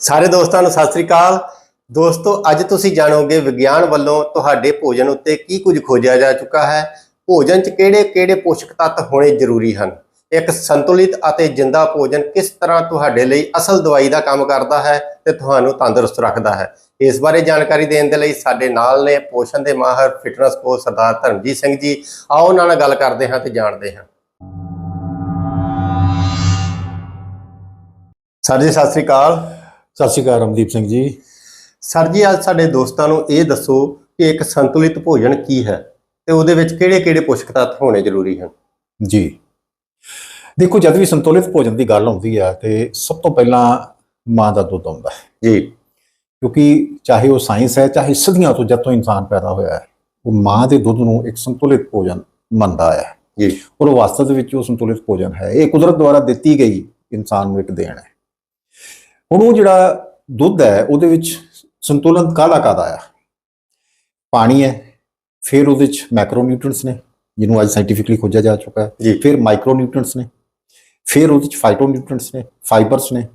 ਸਾਰੇ ਦੋਸਤਾਂ ਨੂੰ ਸਤਿ ਸ੍ਰੀ ਅਕਾਲ। ਦੋਸਤੋ, ਅੱਜ ਤੁਸੀਂ ਜਾਣੋਗੇ ਵਿਗਿਆਨ ਵੱਲੋਂ ਤੁਹਾਡੇ ਭੋਜਨ ਉੱਤੇ ਕੀ ਕੁਝ ਖੋਜਿਆ ਜਾ ਚੁੱਕਾ ਹੈ। ਭੋਜਨ 'ਚ ਕਿਹੜੇ-ਕਿਹੜੇ ਪੋਸ਼ਕ ਤੱਤ ਹੋਣੇ ਜ਼ਰੂਰੀ ਹਨ? ਇੱਕ ਸੰਤੁਲਿਤ ਅਤੇ ਜਿੰਦਾ ਭੋਜਨ ਕਿਸ ਤਰ੍ਹਾਂ ਤੁਹਾਡੇ ਲਈ ਅਸਲ ਦਵਾਈ ਦਾ ਕੰਮ ਕਰਦਾ ਹੈ ਤੇ ਤੁਹਾਨੂੰ ਤੰਦਰੁਸਤ ਰੱਖਦਾ ਹੈ? ਇਸ ਬਾਰੇ ਜਾਣਕਾਰੀ ਦੇਣ ਦੇ ਲਈ ਸਾਡੇ ਨਾਲ ਨੇ ਪੋਸ਼ਣ ਦੇ ਮਾਹਰ ਫਿਟਨੈਸ ਕੋਚ ਸਰਦਾਰ ਧਰਮਜੀਤ ਸਿੰਘ ਜੀ। ਆਓ ਉਹਨਾਂ ਨਾਲ ਗੱਲ ਕਰਦੇ ਹਾਂ ਤੇ ਜਾਣਦੇ ਹਾਂ। ਸਰ ਜੀ, ਸਤਿ ਸ੍ਰੀ ਅਕਾਲ। ਸਤਿ ਸ਼੍ਰੀ ਅਕਾਲ ਰਮਦੀਪ ਸਿੰਘ ਜੀ। ਸਰ ਜੀ ਅੱਜ ਸਾਡੇ ਦੋਸਤਾਂ ਨੂੰ ਇਹ ਦੱਸੋ ਕਿ ਇੱਕ ਸੰਤੁਲਿਤ ਭੋਜਨ ਕੀ ਹੈ ਤੇ ਉਹਦੇ ਵਿੱਚ ਕਿਹੜੇ-ਕਿਹੜੇ ਪੋਸ਼ਕ ਤੱਤ ਹੋਣੇ ਜ਼ਰੂਰੀ ਹਨ? ਜੀ। ਦੇਖੋ ਜਦ ਵੀ ਸੰਤੁਲਿਤ ਭੋਜਨ ਦੀ ਗੱਲ ਆਉਂਦੀ ਹੈ ਤੇ ਸਭ ਤੋਂ ਪਹਿਲਾਂ ਮਾਂ ਦਾ ਦੁੱਧ ਆਉਂਦਾ ਹੈ। ਜੀ। ਕਿਉਂਕਿ ਚਾਹੇ ਉਹ ਸਾਇੰਸ ਹੈ ਚਾਹੇ ਸਦੀਆਂ ਤੋਂ ਜਦ ਤੋਂ ਇਨਸਾਨ ਪੈਦਾ ਹੋਇਆ ਹੈ ਉਹ ਮਾਂ ਦੇ ਦੁੱਧ ਨੂੰ ਇੱਕ ਸੰਤੁਲਿਤ ਭੋਜਨ ਮੰਨਦਾ ਹੈ। ਜੀ। ਔਰ ਵਾਸਤਵ ਦੇ ਵਿੱਚ ਉਹ ਸੰਤੁਲਿਤ ਭੋਜਨ ਹੈ। ਇਹ ਕੁਦਰਤ ਦੁਆਰਾ ਦਿੱਤੀ ਗਈ ਇਨਸਾਨ ਨੂੰ ਇੱਕ ਦੇਣ ਹੈ। ਹੁਣ ਉਹ ਜਿਹੜਾ ਦੁੱਧ ਹੈ ਉਹਦੇ ਵਿੱਚ ਸੰਤੁਲਨ ਕਾਹਦਾ ਕਾਹਦਾ ਆ? ਪਾਣੀ ਹੈ ਫਿਰ ਉਹਦੇ ਵਿੱਚ ਮੈਕਰੋਨਿਊਟ੍ਰੀਐਂਟਸ ਨੇ ਜਿਹਨੂੰ ਅੱਜ ਸਾਇੰਟੀਫਿਕਲੀ ਖੋਜਿਆ ਜਾ ਚੁੱਕਾ ਹੈ। ਜੀ। ਫਿਰ ਮਾਈਕਰੋਨਿਊਟ੍ਰੀਐਂਟਸ ਨੇ ਫਿਰ ਉਹਦੇ ਵਿੱਚ ਫਾਈਟੋਨਿਊਟ੍ਰੀਐਂਟਸ ਨੇ ਫਾਈਬਰਸ ਨੇ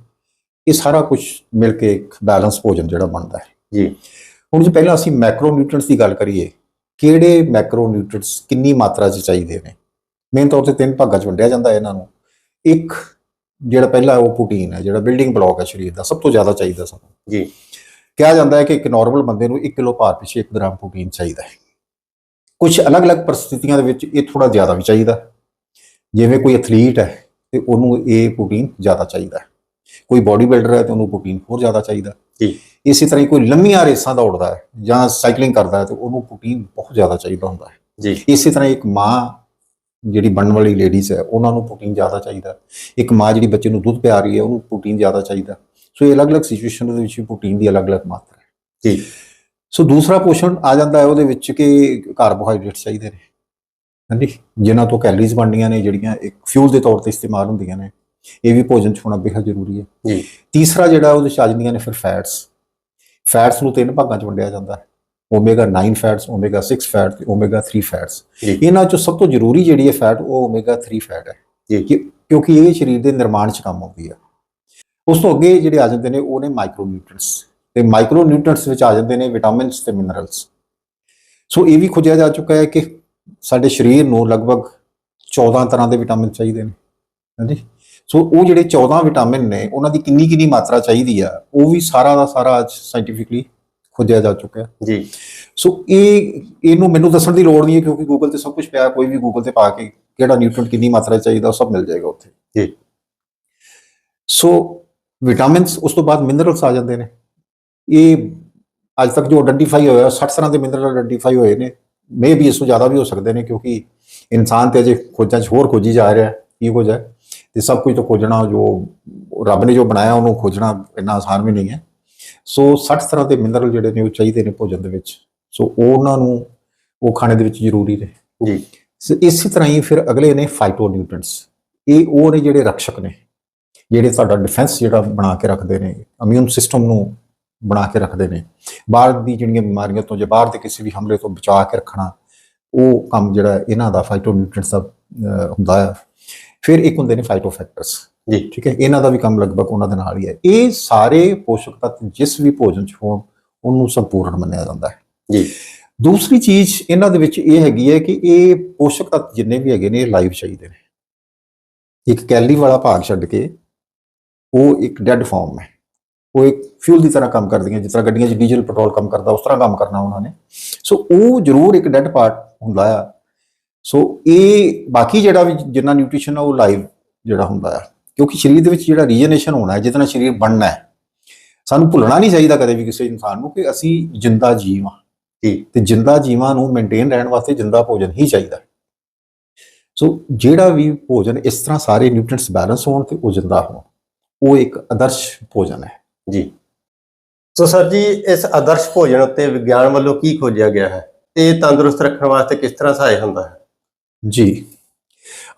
ਇਹ ਸਾਰਾ ਕੁਝ ਮਿਲ ਕੇ ਇੱਕ ਬੈਲੈਂਸ ਭੋਜਨ ਜਿਹੜਾ ਬਣਦਾ ਹੈ। ਜੀ। ਹੁਣ ਜੇ ਪਹਿਲਾਂ ਅਸੀਂ ਮੈਕਰੋਨਿਊਟ੍ਰੀਐਂਟਸ ਦੀ ਗੱਲ ਕਰੀਏ ਕਿਹੜੇ ਮੈਕਰੋਨਿਊਟ੍ਰੀਐਂਟਸ ਕਿੰਨੀ ਮਾਤਰਾ 'ਚ ਚਾਹੀਦੇ ਨੇ? ਮੇਨ ਤੌਰ ਤੇ ਤਿੰਨ ਭਾਗਾਂ 'ਚ ਵੰਡਿਆ ਜਾਂਦਾ ਹੈ ਇਹਨਾਂ ਨੂੰ। ਇੱਕ ਜਿਹੜਾ ਪਹਿਲਾ ਉਹ ਪ੍ਰੋਟੀਨ ਹੈ ਜਿਹੜਾ ਬਿਲਡਿੰਗ ਬਲਾਕ ਹੈ ਸਰੀਰ ਦਾ ਸਭ ਤੋਂ ਜ਼ਿਆਦਾ ਚਾਹੀਦਾ ਸਾਨੂੰ। ਜੀ। ਕਿਹਾ ਜਾਂਦਾ ਹੈ ਕਿ ਇੱਕ ਨਾਰਮਲ ਬੰਦੇ ਨੂੰ 1 ਕਿਲੋ ਭਾਰ ਪਿੱਛੇ 1 ਗ੍ਰਾਮ ਪ੍ਰੋਟੀਨ ਚਾਹੀਦਾ ਹੈ। ਕੁਝ ਅਲੱਗ-ਅਲੱਗ ਪਰਿਸਥਿਤੀਆਂ ਦੇ ਵਿੱਚ ਇਹ ਥੋੜਾ ਜ਼ਿਆਦਾ ਵੀ ਚਾਹੀਦਾ। ਜਿਵੇਂ ਕੋਈ ਐਥਲੀਟ ਹੈ ਤੇ ਉਹਨੂੰ ਇਹ ਪ੍ਰੋਟੀਨ ਜ਼ਿਆਦਾ ਚਾਹੀਦਾ ਹੈ। ਕੋਈ ਬਾਡੀ ਬਿਲਡਰ ਹੈ ਤੇ ਉਹਨੂੰ ਪ੍ਰੋਟੀਨ ਹੋਰ ਜ਼ਿਆਦਾ ਚਾਹੀਦਾ। ਜੀ। ਇਸੇ ਤਰ੍ਹਾਂ ਕੋਈ ਲੰਮੀਆਂ ਰੇਸਾਂ ਦੌੜਦਾ ਹੈ ਜਾਂ ਸਾਈਕਲਿੰਗ ਕਰਦਾ ਹੈ ਤੇ ਉਹਨੂੰ ਪ੍ਰੋਟੀਨ ਬਹੁਤ ਜ਼ਿਆਦਾ ਚਾਹੀਦਾ ਹੁੰਦਾ ਹੈ। ਜੀ। ਇਸੇ ਤਰ੍ਹਾਂ ਇੱਕ ਮਾਂ ਜਿਹੜੀ ਬਣਨ ਵਾਲੀ ਲੇਡੀਜ਼ ਹੈ ਉਹਨਾਂ ਨੂੰ ਪ੍ਰੋਟੀਨ ਜ਼ਿਆਦਾ ਚਾਹੀਦਾ। ਇੱਕ ਮਾਂ ਜਿਹੜੀ ਬੱਚੇ ਨੂੰ ਦੁੱਧ ਪਿਆ ਰਹੀ ਹੈ ਉਹਨੂੰ ਪ੍ਰੋਟੀਨ ਜ਼ਿਆਦਾ ਚਾਹੀਦਾ। ਸੋ ਇਹ ਅਲੱਗ-ਅਲੱਗ ਸਿਚੁਏਸ਼ਨ ਦੇ ਵਿੱਚ ਪ੍ਰੋਟੀਨ ਦੀ ਅਲੱਗ-ਅਲੱਗ ਮਾਤਰਾ ਹੈ। ਜੀ। ਸੋ ਦੂਸਰਾ ਪੋਸ਼ਣ ਆ ਜਾਂਦਾ ਹੈ ਉਹਦੇ ਵਿੱਚ ਕਿ ਕਾਰਬੋਹਾਈਡਰੇਟ ਚਾਹੀਦੇ ਨੇ। ਹਾਂਜੀ? ਜਿਨ੍ਹਾਂ ਤੋਂ ਕੈਲਰੀਜ਼ ਬਣਦੀਆਂ ਨੇ ਜਿਹੜੀਆਂ ਇੱਕ ਫਿਊਲ ਦੇ ਤੌਰ ਤੇ ਇਸਤੇਮਾਲ ਹੁੰਦੀਆਂ ਨੇ। ਇਹ ਵੀ ਭੋਜਨ ਚ ਹੋਣਾ ਬੇहद ਜ਼ਰੂਰੀ ਹੈ। ਜੀ। ਤੀਸਰਾ ਜਿਹੜਾ ਉਹਦੇ ਚ ਆ ਜਾਂਦੀਆਂ ਨੇ ਫਿਰ ਫੈਟਸ ਫੈਟਸ ਨੂੰ ਤਿੰਨ ਭਾਗਾਂ ਚ ਵੰਡਿਆ ਜਾਂਦਾ ਹੈ। ਓਮੇਗਾ 9 ਫੈਟਸ ਓਮੇਗਾ 6 ਫੈਟ ਤੇ ਓਮੇਗਾ 3 ਫੈਟਸ ਇਹਨਾਂ ਚੋਂ ਸਭ ਤੋਂ ਜ਼ਰੂਰੀ ਜਿਹੜੀ ਹੈ ਫੈਟ ਉਹ ਓਮੇਗਾ 3 ਫੈਟ ਹੈ। ਜੀ। ਕਿਉਂਕਿ ਇਹ ਸਰੀਰ ਦੇ ਨਿਰਮਾਣ 'ਚ ਕੰਮ ਆਉਂਦੀ ਹੈ। ਉਸ ਤੋਂ ਅੱਗੇ ਜਿਹੜੇ ਆ ਜਾਂਦੇ ਨੇ ਉਹ ਨੇ ਮਾਈਕਰੋਨਿਊਟ੍ਰੀਐਂਟਸ ਤੇ ਮਾਈਕਰੋਨਿਊਟ੍ਰੀਐਂਟਸ ਵਿੱਚ ਆ ਜਾਂਦੇ ਨੇ ਵਿਟਾਮਿਨਸ ਤੇ ਮਿਨਰਲਸ ਸੋ ਇਹ ਵੀ ਖੋਜਿਆ ਜਾ ਚੁੱਕਾ ਹੈ ਕਿ ਸਾਡੇ ਸਰੀਰ ਨੂੰ ਲਗਭਗ 14 ਤਰ੍ਹਾਂ ਦੇ ਵਿਟਾਮਿਨ ਚਾਹੀਦੇ ਨੇ। ਹਾਂਜੀ। ਸੋ ਉਹ ਜਿਹੜੇ 14 ਵਿਟਾਮਿਨ ਨੇ ਉਹਨਾਂ ਦੀ ਕਿੰਨੀ ਕਿੰਨੀ ਮਾਤਰਾ ਚਾਹੀਦੀ ਆ ਉਹ ਵੀ ਸਾਰਾ ਦਾ ਸਾਰਾ ਅੱਜ ਸਾਇੰਟੀਫਿਕਲੀ ਖੋਜਿਆ ਜਾ ਚੁੱਕਾ ਹੈ। ਜੀ। ਸੋ ਇਹ ਇਹਨੂੰ ਮੈਨੂੰ ਦੱਸਣ ਦੀ ਲੋੜ ਨਹੀਂ ਹੈ ਕਿਉਂਕਿ ਗੂਗਲ ਤੇ ਸਭ ਕੁਝ ਪਿਆ ਕੋਈ ਵੀ ਗੂਗਲ ਤੇ ਪਾ ਕੇ ਕਿਹੜਾ ਨਿਊਟ੍ਰੀਐਂਟ ਕਿੰਨੀ ਮਾਤਰਾ ਚਾਹੀਦਾ ਉਹ ਸਭ ਮਿਲ ਜਾਏਗਾ ਉੱਥੇ। ਜੀ। ਸੋ ਵਿਟਾਮਿਨਸ ਉਸ ਤੋਂ ਬਾਅਦ ਮਿਨਰਲਸ ਆ ਜਾਂਦੇ ਨੇ। ਇਹ ਅੱਜ ਤੱਕ ਜੋ ਆਇਡੈਂਟੀਫਾਈ ਹੋਇਆ 60 ਤਰ੍ਹਾਂ ਦੇ ਮਿਨਰਲ ਆਇਡੈਂਟੀਫਾਈ ਹੋਏ ਨੇ। ਮੇ ਵੀ ਇਸ ਤੋਂ ਜ਼ਿਆਦਾ ਵੀ ਹੋ ਸਕਦੇ ਨੇ ਕਿਉਂਕਿ ਇਨਸਾਨ ਤੇ ਅਜੇ ਖੋਜਾਂ 'ਚ ਹੋਰ ਖੋਜੀ ਜਾ ਰਿਹਾ ਕੀ ਕੁਝ ਹੈ। ਤੇ ਸਭ ਕੁਝ ਤੋਂ ਖੋਜਣਾ ਜੋ ਰੱਬ ਨੇ ਜੋ ਬਣਾਇਆ ਉਹਨੂੰ ਖੋਜਣਾ ਇੰਨਾ ਆਸਾਨ ਵੀ ਨਹੀਂ ਹੈ। ਸੋ 60 ਤਰ੍ਹਾਂ ਦੇ ਮਿਨਰਲ ਜਿਹੜੇ ਨੇ ਉਹ ਚਾਹੀਦੇ ਨੇ ਭੋਜਨ ਦੇ ਵਿੱਚ। ਸੋ ਉਹਨਾਂ ਨੂੰ ਉਹ ਖਾਣੇ ਦੇ ਵਿੱਚ ਜ਼ਰੂਰੀ ਨੇ। ਜੀ। ਸੋ ਇਸੇ ਤਰ੍ਹਾਂ ਹੀ ਫਿਰ ਅਗਲੇ ਨੇ ਫਾਈਟੋਨਿਊਟ੍ਰੀਐਂਟਸ ਇਹ ਉਹ ਨੇ ਜਿਹੜੇ ਰਕਸ਼ਕ ਨੇ ਜਿਹੜੇ ਸਾਡਾ ਡਿਫੈਂਸ ਜਿਹੜਾ ਬਣਾ ਕੇ ਰੱਖਦੇ ਨੇ ਇਮਿਊਨ ਸਿਸਟਮ ਨੂੰ ਬਣਾ ਕੇ ਰੱਖਦੇ ਨੇ। ਬਾਹਰ ਦੀ ਜਿਹੜੀਆਂ ਬਿਮਾਰੀਆਂ ਤੋਂ ਜਾਂ ਬਾਹਰ ਦੇ ਕਿਸੇ ਵੀ ਹਮਲੇ ਤੋਂ ਬਚਾ ਕੇ ਰੱਖਣਾ ਉਹ ਕੰਮ ਜਿਹੜਾ ਇਹਨਾਂ ਦਾ ਫਾਈਟੋਨਿਊਟ੍ਰੀਐਂਟਸ ਦਾ ਅਹ, ਹੁੰਦਾ ਹੈ ਫਿਰ ਇੱਕ ਹੁੰਦੇ ਨੇ ਫਾਈਟੋਫੈਕਟਰਸ ਜੀ। ਠੀਕ ਹੈ ਇਹਨਾਂ ਦਾ ਵੀ ਕੰਮ ਲਗਭਗ ਉਹਨਾਂ ਦੇ ਨਾਲ ਹੀ ਹੈ। ਇਹ ਸਾਰੇ ਪੋਸ਼ਕ ਤੱਤ ਜਿਸ ਵੀ ਭੋਜਨ ਚ ਹੋਣ ਉਹਨੂੰ ਸੰਪੂਰਨ ਮੰਨਿਆ ਜਾਂਦਾ ਹੈ। ਜੀ। ਦੂਸਰੀ ਚੀਜ਼ ਇਹਨਾਂ ਦੇ ਵਿੱਚ ਇਹ ਹੈਗੀ ਹੈ ਕਿ ਇਹ ਪੋਸ਼ਕ ਤੱਤ ਜਿੰਨੇ ਵੀ ਹੈਗੇ ਨੇ ਇਹ ਲਾਈਵ ਚਾਹੀਦੇ ਨੇ। ਇੱਕ ਕੈਲਰੀ ਵਾਲਾ ਭਾਗ ਛੱਡ ਕੇ ਉਹ ਇੱਕ ਡੈੱਡ ਫਾਰਮ ਹੈ। ਉਹ ਇੱਕ ਫਿਊਲ ਦੀ ਤਰ੍ਹਾਂ ਕੰਮ ਕਰਦੀਆਂ ਜਿਸ ਤਰ੍ਹਾਂ ਗੱਡੀਆਂ 'ਚ ਡੀਜ਼ਲ ਪੈਟਰੋਲ ਕੰਮ ਕਰਦਾ ਉਸ ਤਰ੍ਹਾਂ ਕੰਮ ਕਰਨਾ ਉਹਨਾਂ ਨੇ। ਸੋ ਉਹ ਜ਼ਰੂਰ ਇੱਕ ਡੈੱਡ ਪਾਰਟ ਹੁੰਦਾ ਆ। ਸੋ ਇਹ ਬਾਕੀ ਜਿਹੜਾ ਵੀ ਜਿੰਨਾ ਨਿਊਟ੍ਰੀਸ਼ਨ ਆ ਉਹ ਲਾਈਵ ਜਿਹੜਾ ਹੁੰਦਾ ਆ। ਕਿਉਂਕਿ ਸਰੀਰ ਦੇ ਵਿੱਚ ਜਿਹੜਾ ਰੀਜਨਰੇਸ਼ਨ ਹੋਣਾ ਹੈ ਤਰ੍ਹਾਂ ਸਰੀਰ ਬਣਨਾ ਹੈ ਸਾਨੂੰ ਭੁੱਲਣਾ ਨਹੀਂ ਚਾਹੀਦਾ ਕਦੇ ਵੀ ਕਿਸੇ ਇਨਸਾਨ ਨੂੰ ਕਿ ਅਸੀਂ ਜਿੰਦਾ ਜੀਵ ਜੀ ਤੇ ਜਿੰਦਾ ਜੀਵਾਂ ਨੂੰ ਮੇਨਟੇਨ ਰਹਿਣ ਵਾਸਤੇ ਜਿੰਦਾ ਭੋਜਨ ਹੀ ਚਾਹੀਦਾ। ਸੋ ਜਿਹੜਾ ਵੀ ਭੋਜਨ ਇਸ ਤਰ੍ਹਾਂ ਸਾਰੇ ਨਿਊਟ੍ਰੀਐਂਟਸ ਬੈਲੈਂਸ ਹੋਣ ਤੇ ਉਹ ਜਿੰਦਾ ਹੋਣ ਉਹ ਇੱਕ ਆਦਰਸ਼ ਭੋਜਨ ਹੈ। ਜੀ। ਸੋ ਸਰ ਜੀ ਇਸ ਆਦਰਸ਼ ਭੋਜਨ ਉੱਤੇ ਵਿਗਿਆਨ ਵੱਲੋਂ ਕੀ ਖੋਜਿਆ ਗਿਆ ਹੈ? ਤੇ ਇਹ ਤੰਦਰੁਸਤ ਰੱਖਣ ਵਾਸਤੇ ਕਿਸ ਤਰ੍ਹਾਂ ਸਹਾਇਕ ਹੁੰਦਾ ਹੈ? ਜੀ।